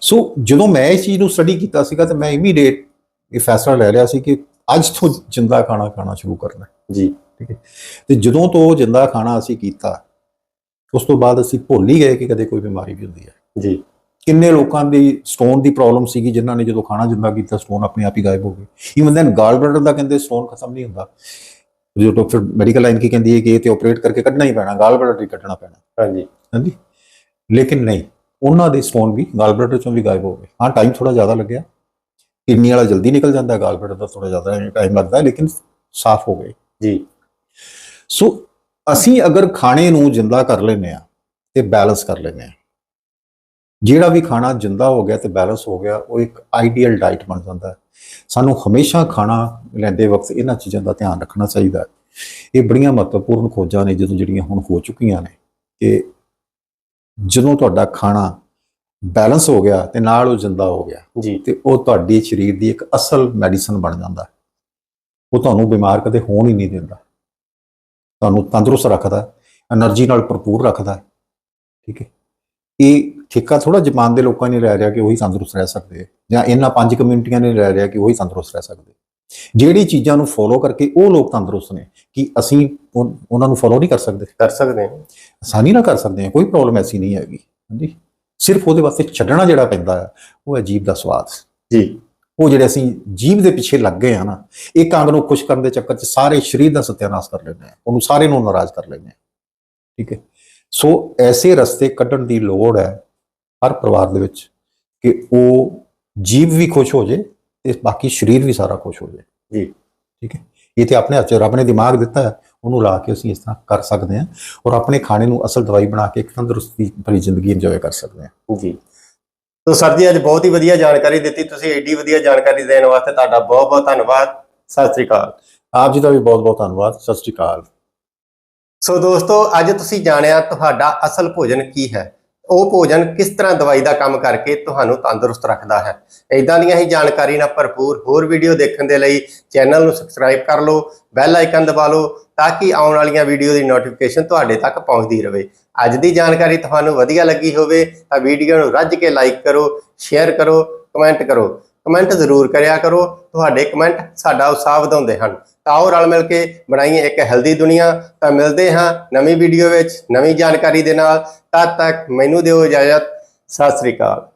ਸੋ ਜਦੋਂ ਮੈਂ ਇਸ ਚੀਜ਼ ਨੂੰ ਸਟੱਡੀ ਕੀਤਾ ਸੀਗਾ ਤੇ ਮੈਂ ਇਮੀਡੀਏਟ ਇਹ ਫੈਸਲਾ ਲੈ ਲਿਆ ਸੀ ਕਿ ਅੱਜ ਤੋਂ ਜਿੰਦਾ ਖਾਣਾ ਖਾਣਾ ਸ਼ੁਰੂ ਕਰਨਾ ਹੈ। ਜੀ। ਤੇ ਜਦੋਂ ਤੋਂ ਜਿੰਦਾ ਖਾਣਾ ਅਸੀਂ ਕੀਤਾ ਉਸ ਤੋਂ ਬਾਅਦ ਅਸੀਂ ਭੁੱਲ ਹੀ ਗਏ ਕਿ ਕਦੇ ਕੋਈ ਬਿਮਾਰੀ ਵੀ ਹੁੰਦੀ ਹੈ। ਜੀ। ਕਿੰਨੇ ਲੋਕਾਂ ਦੀ ਸਟੋਨ ਦੀ ਪ੍ਰੋਬਲਮ ਸੀਗੀ ਜਿਨ੍ਹਾਂ ਨੇ ਜਦੋਂ ਖਾਣਾ ਜਿੰਦਾ ਕੀਤਾ ਸਟੋਨ ਆਪਣੇ ਆਪ ਹੀ ਗਾਇਬ ਹੋ ਗਏ। ਇਵਨ ਦੈਨ ਗਾਲ ਬਲੈਡਰ ਦਾ ਕਹਿੰਦੇ ਸਟੋਨ ਖਤਮ ਨਹੀਂ ਹੁੰਦਾ। ਜੋ ਡਾਕਟਰ ਮੈਡੀਕਲ ਲਾਈਨ ਕੀ ਕਹਿੰਦੀ ਹੈ ਕਿ ਇਹ ਤੇ ਆਪਰੇਟ ਕਰਕੇ ਕੱਢਣਾ ਹੀ ਪੈਣਾ ਗਾਲ ਬਲੈਡਰ ਹੀ ਕੱਢਣਾ ਪੈਣਾ। ਹਾਂਜੀ। ਹਾਂਜੀ? ਲੇਕਿਨ ਨਹੀਂ ਉਹਨਾਂ ਦੇ ਸਟੋਨ ਵੀ ਗਾਲ ਬਲੈਡਰ ਚੋਂ ਵੀ ਗਾਇਬ ਹੋ ਗਏ। ਹਾਂ ਟਾਈਮ ਥੋੜਾ ਜ਼ਿਆਦਾ ਲੱਗਿਆ। ਕਿਡਨੀ ਵਾਲਾ ਜਲਦੀ ਨਿਕਲ ਜਾਂਦਾ ਗਾਲ ਬਲੈਡਰ ਦਾ ਥੋੜਾ ਜ਼ਿਆਦਾ ਟਾਈਮ ਲੱਗਦਾ ਲੇਕਿਨ ਸਾਫ਼ ਹੋ ਗਏ। ਜੀ। ਸੋ ਅਸੀਂ ਅਗਰ ਖਾਣੇ ਨੂੰ ਜਿੰਦਾ ਕਰ ਲੈਨੇ ਆ ਤੇ ਬੈਲੈਂਸ ਕਰ ਲੈਨੇ ਆ ਜਿਹੜਾ ਵੀ ਖਾਣਾ ਜਿੰਦਾ ਹੋ ਗਿਆ ਤੇ ਬੈਲੈਂਸ ਹੋ ਗਿਆ ਉਹ ਇੱਕ ਆਈਡੀਅਲ ਡਾਈਟ ਬਣ ਜਾਂਦਾ। ਹੈ ਸਾਨੂੰ ਹਮੇਸ਼ਾ ਖਾਣਾ ਲੈਂਦੇ ਵਕਤ ਇਹਨਾਂ ਚੀਜ਼ਾਂ ਦਾ ਧਿਆਨ ਰੱਖਣਾ ਚਾਹੀਦਾ ਹੈ। ਇਹ ਬੜੀਆਂ ਮਹੱਤਵਪੂਰਨ ਖੋਜਾਂ ਨੇ ਜਦੋਂ ਜਿਹੜੀਆਂ ਹੁਣ ਹੋ ਚੁੱਕੀਆਂ ਨੇ ਕਿ ਜਦੋਂ ਤੁਹਾਡਾ ਖਾਣਾ ਬੈਲੈਂਸ ਹੋ ਗਿਆ ਤੇ ਨਾਲ ਉਹ ਜਿੰਦਾ ਹੋ ਗਿਆ ਜੀ। ਤੇ ਉਹ ਤੁਹਾਡੇ ਸਰੀਰ ਦੀ ਇੱਕ ਅਸਲ ਮੈਡੀਸਨ ਬਣ ਜਾਂਦਾ। ਉਹ ਤੁਹਾਨੂੰ ਬਿਮਾਰ ਕਦੇ ਹੋਣ ਹੀ ਨਹੀਂ ਦਿੰਦਾ। ਤੁਹਾਨੂੰ ਤੰਦਰੁਸਤ ਰੱਖਦਾ ਐਨਰਜੀ ਨਾਲ ਭਰਪੂਰ ਰੱਖਦਾ ਠੀਕ ਹੈ। ਇਹ ਠੇਕਾ ਥੋੜਾ ਜਪਾਨ ਦੇ ਲੋਕਾਂ ਨੇ ਲੈ ਰਿਹਾ ਕਿ ਉਹੀ ਤੰਦਰੁਸਤ ਰਹਿ ਸਕਦੇ ਜਾਂ ਇਹਨਾਂ ਪੰਜ ਕਮਿਊਨਿਟੀਆਂ ਨੇ ਲੈ ਰਿਹਾ ਕਿ ਉਹੀ ਤੰਦਰੁਸਤ ਰਹਿ ਸਕਦੇ ਜਿਹੜੀ ਚੀਜ਼ਾਂ ਨੂੰ ਫੋਲੋ ਕਰਕੇ ਉਹ ਲੋਕ ਤੰਦਰੁਸਤ ਨੇ ਕਿ ਅਸੀਂ ਉਹ- ਉਹਨਾਂ ਨੂੰ ਫੋਲੋ ਨਹੀਂ ਕਰ ਸਕਦੇ। ਕਰ ਸਕਦੇ ਹਾਂ। ਆਸਾਨੀ ਨਾਲ ਕਰ ਸਕਦੇ ਹਾਂ ਕੋਈ ਪ੍ਰੋਬਲਮ ਐਸੀ ਨਹੀਂ ਹੈਗੀ ਹਾਂਜੀ। ਸਿਰਫ ਉਹਦੇ ਵਾਸਤੇ ਛੱਡਣਾ ਜਿਹੜਾ ਪੈਂਦਾ ਹੈ ਉਹ ਹੈ ਜੀਭ ਦਾ ਸਵਾਦ ਜੀ। ਉਹ ਜਿਹੜੇ ਅਸੀਂ ਜੀਭ ਦੇ ਪਿੱਛੇ ਲੱਗ ਗਏ ਆ ਨਾ ਇੱਕ ਅੰਗ ਨੂੰ ਖੁਸ਼ ਕਰਨ ਦੇ ਚੱਕਰ 'ਚ ਸਾਰੇ ਸਰੀਰ ਦਾ ਸਤਿਆਨਾਸ਼ ਕਰ ਲੈਂਦੇ ਆ ਉਹਨੂੰ ਸਾਰੇ ਨੂੰ ਨਾਰਾਜ਼ ਕਰ ਲੈਂਦੇ ਆ। ਠੀਕ ਹੈ। ਸੋ ਐਸੇ ਰਸਤੇ ਕੱਢਣ ਦੀ ਲੋੜ ਹੈ ਹਰ ਪਰਿਵਾਰ ਦੇ ਵਿੱਚ ਕਿ ਉਹ ਜੀਭ ਵੀ ਖੁਸ਼ ਹੋ ਜੇ ਤੇ ਬਾਕੀ ਸਰੀਰ ਵੀ ਸਾਰਾ ਖੁਸ਼ ਹੋ ਜੇ। ਜੀ। ਠੀਕ ਹੈ? ਇਹ ਤੇ ਆਪਣੇ ਹੱਥ ਰੱਬ ਨੇ ਦਿਮਾਗ ਦਿੱਤਾ ਹੈ ਉਹਨੂੰ ਲਾ ਕੇ ਅਸੀਂ ਇਸ ਤਰ੍ਹਾਂ ਕਰ ਸਕਦੇ ਹਾਂ ਔਰ ਆਪਣੇ ਖਾਣੇ ਨੂੰ ਅਸਲ ਦਵਾਈ ਬਣਾ ਕੇ ਇੱਕ ਤੰਦਰੁਸਤੀ ਭਰੀ ਜ਼ਿੰਦਗੀ ਇੰਜੋਏ ਕਰ ਸਕਦੇ ਹਾਂ। ਜੀ। ਤੋ ਸਰ ਜੀ ਅੱਜ ਬਹੁਤ ਹੀ ਵਧੀਆ ਜਾਣਕਾਰੀ ਦਿੱਤੀ ਤੁਸੀਂ ਏਡੀ ਵਧੀਆ ਜਾਣਕਾਰੀ ਦੇਣ ਵਾਸਤੇ ਤੁਹਾਡਾ ਬਹੁਤ ਬਹੁਤ ਧੰਨਵਾਦ। ਸਤਿ ਸ੍ਰੀ ਅਕਾਲ। ਆਪ ਜੀ ਦਾ ਵੀ ਬਹੁਤ ਬਹੁਤ ਧੰਨਵਾਦ ਸਤਿ ਸ਼੍ਰੀ ਅਕਾਲ। ਸੋ ਦੋਸਤੋ, ਅੱਜ ਤੁਸੀਂ ਜਾਣਿਆ ਤੁਹਾਡਾ ਅਸਲ ਭੋਜਨ ਕੀ ਹੈ। ਉਹ ਭੋਜਨ ਕਿਸ ਤਰ੍ਹਾਂ ਦਵਾਈ ਦਾ ਕੰਮ ਕਰਕੇ ਤੁਹਾਨੂੰ ਤੰਦਰੁਸਤ ਰੱਖਦਾ ਹੈ। ਇਦਾਂ ਦੀਆਂ ਹੀ ਜਾਣਕਾਰੀ ਨਾਲ ਭਰਪੂਰ ਹੋਰ ਵੀਡੀਓ ਦੇਖਣ ਦੇ ਲਈ ਚੈਨਲ ਨੂੰ ਸਬਸਕ੍ਰਾਈਬ ਕਰ ਲਓ, ਬੈਲ ਆਈਕਨ ਦਬਾ ਲਓ, ਤਾਂ ਕਿ ਆਉਣ ਵਾਲੀਆਂ ਵੀਡੀਓ ਦੀ ਨੋਟੀਫਿਕੇਸ਼ਨ ਤੁਹਾਡੇ ਤੱਕ ਪਹੁੰਚਦੀ ਰਹੇ ਅੱਜ ਦੀ ਜਾਣਕਾਰੀ ਤੁਹਾਨੂੰ ਵਧੀਆ ਲੱਗੀ ਹੋਵੇ ਤਾਂ ਵੀਡੀਓ ਨੂੰ ਰੱਜ ਕੇ ਲਾਈਕ ਕਰੋ ਸ਼ੇਅਰ ਕਰੋ ਕਮੈਂਟ ਕਰੋ। ਕਮੈਂਟ ਜ਼ਰੂਰ ਕਰਿਆ ਕਰੋ। ਤੁਹਾਡੇ ਕਮੈਂਟ ਸਾਡਾ ਉਤਸ਼ਾਹ ਵਧਾਉਂਦੇ ਹਨ। ਤਾਂ ਆਓ ਰਲ ਮਿਲ ਕੇ ਬਣਾਈਏ ਇੱਕ ਹੈਲਦੀ ਦੁਨੀਆ। ਤਾਂ ਮਿਲਦੇ ਹਾਂ ਨਵੀਂ ਵੀਡੀਓ ਵਿੱਚ ਨਵੀਂ ਜਾਣਕਾਰੀ ਦੇ ਨਾਲ। ਤਦ ਤੱਕ ਮੈਨੂੰ ਦਿਓ ਇਜਾਜ਼ਤ। ਸਤਿ ਸ੍ਰੀ ਅਕਾਲ।